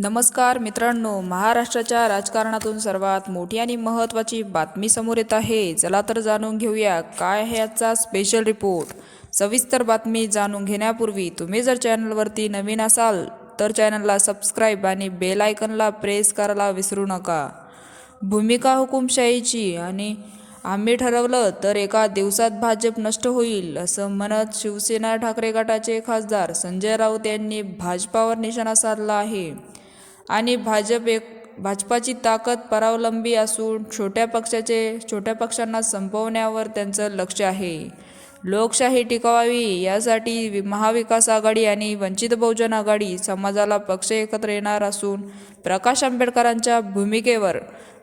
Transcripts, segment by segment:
नमस्कार मित्रांनो महाराष्ट्राच्या राजकारणातून सर्वात मोठी आणि महत्त्वाची बातमी समोर येत आहे. चला तर जाणून घेऊया काय आहे आजचा स्पेशल रिपोर्ट सविस्तर बातमी जाणून घेण्यापूर्वी तुम्ही जर चॅनलवरती नवीन असाल तर चॅनलला सबस्क्राईब आणि बेल आयकनला प्रेस करायला विसरू नका. भूमिका हुकुमशाहीची आणि आम्ही ठरवलं तर एका दिवसात भाजप नष्ट होईल असं म्हणत शिवसेना ठाकरे गटाचे खासदार संजय राऊत यांनी भाजपावर निशाणा साधला आहे. आणि भाजप एक भाजपाची ताकद परावलंबी असून छोट्या पक्षाचे छोट्या पक्षांना संपवण्यावर त्यांचं लक्ष आहे. लोकशाही टिकवावी यासाठी महाविकास आघाडी आणि वंचित बहुजन आघाडी समाजाला पक्ष एकत्र येणार असून प्रकाश आंबेडकरांच्या भूमिकेवर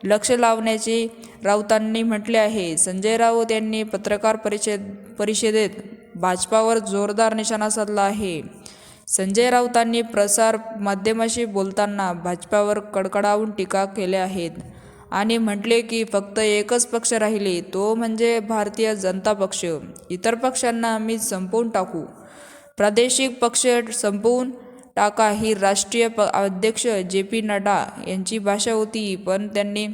लक्ष लावण्याचे राऊतांनी म्हटले आहे. संजय राऊत यांनी पत्रकार परिषद परिषदेत भाजपावर जोरदार निशाणा साधला आहे. संजय राऊतांनी प्रसार माध्यमाशी बोलताना भाजपावर कडकडावून टीका केल्या आहेत आणि म्हटले की फक्त एकच पक्ष राहिले तो म्हणजे भारतीय जनता पक्ष. इतर पक्षांना आम्ही संपवून टाकू. प्रादेशिक पक्ष संपवून टाका ही राष्ट्रीय प अध्यक्ष जे पी नड्डा यांची भाषा होती पण त्यांनी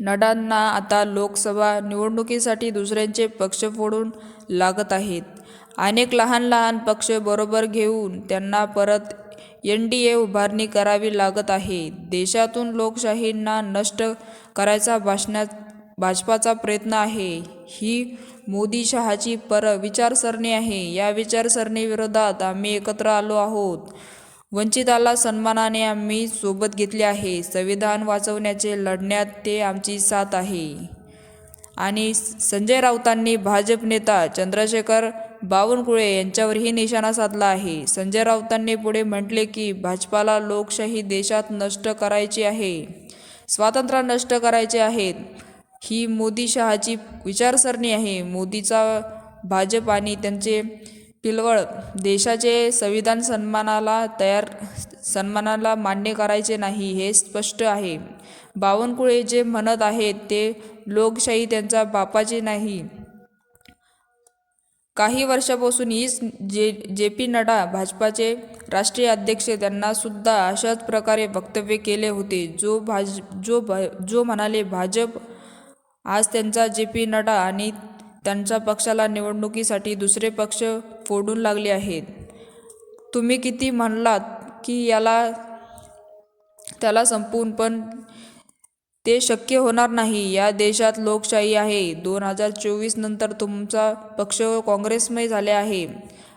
नडांना आता लोकसभा निवडणुकीसाठी दुसऱ्यांचे पक्ष फोडून लागत आहेत. अनेक लहान लहान पक्ष बरोबर घेऊन त्यांना परत एन डी ए उभारणी करावी लागत आहे. देशातून लोकशाहींना नष्ट करायचा भाषणात भाजपाचा प्रयत्न आहे. ही मोदी शहाची पर विचारसरणी आहे. या विचारसरणीविरोधात आम्ही एकत्र आलो आहोत. वंचिताला सन्मानाने आम्ही सोबत घेतले आहे. संविधान वाचवण्याचे लढण्यात ते आमची साथ आहे. आणि संजय राऊतांनी भाजप नेता चंद्रशेखर बावनकुळे यांच्यावरही निशाणा साधला आहे. संजय राऊतांनी पुढे म्हटले की भाजपाला लोकशाही देशात नष्ट करायची आहे. स्वातंत्र्य नष्ट करायचे आहेत. ही मोदी शहाची विचारसरणी आहे. मोदीचा भाजप आणि त्यांचे पिलवळ देशाचे संविधान सन्मानाला तयार सन्मानाला मान्य करायचे नाही हे स्पष्ट आहे. बावनकुळे जे म्हणत आहेत ते लोकशाही त्यांच्या बापाची नाही. काही वर्षापासून हीच जे जे पी नड्डा भाजपाचे राष्ट्रीय अध्यक्ष त्यांना सुद्धा अशाच प्रकारे वक्तव्य केले होते. जो भाज जो भा जो म्हणाले भाजप आज त्यांचा जे पी नड्डा आणि त्यांच्या पक्षाला निवडणुकीसाठी दुसरे पक्ष फोडून लागले आहेत. तुम्ही किती म्हणलात की याला त्याला संपवून पण ते शक्य होणार नाही. या देशात लोकशाही आहे. दोन हजार चोवीस नंतर तुमचा पक्ष काँग्रेसमय झाले आहे.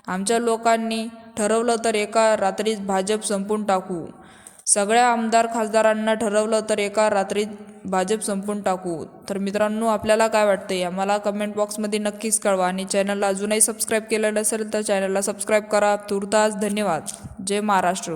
आमच्या लोकांनी ठरवलं तर एका रात्रीत भाजप संपून टाकू. सगळ्या आमदार खासदारांना ठरवलं तर एका रात्रीत भाजप संपून टाकू. तर मित्रांनो आपल्याला काय वाटते आम्हाला कमेंट बॉक्समध्ये नक्कीच कळवा आणि चॅनलला अजूनही सबस्क्राईब केलं नसेल तर चॅनलला सबस्क्राईब करा. तुर्तास धन्यवाद. जय महाराष्ट्र.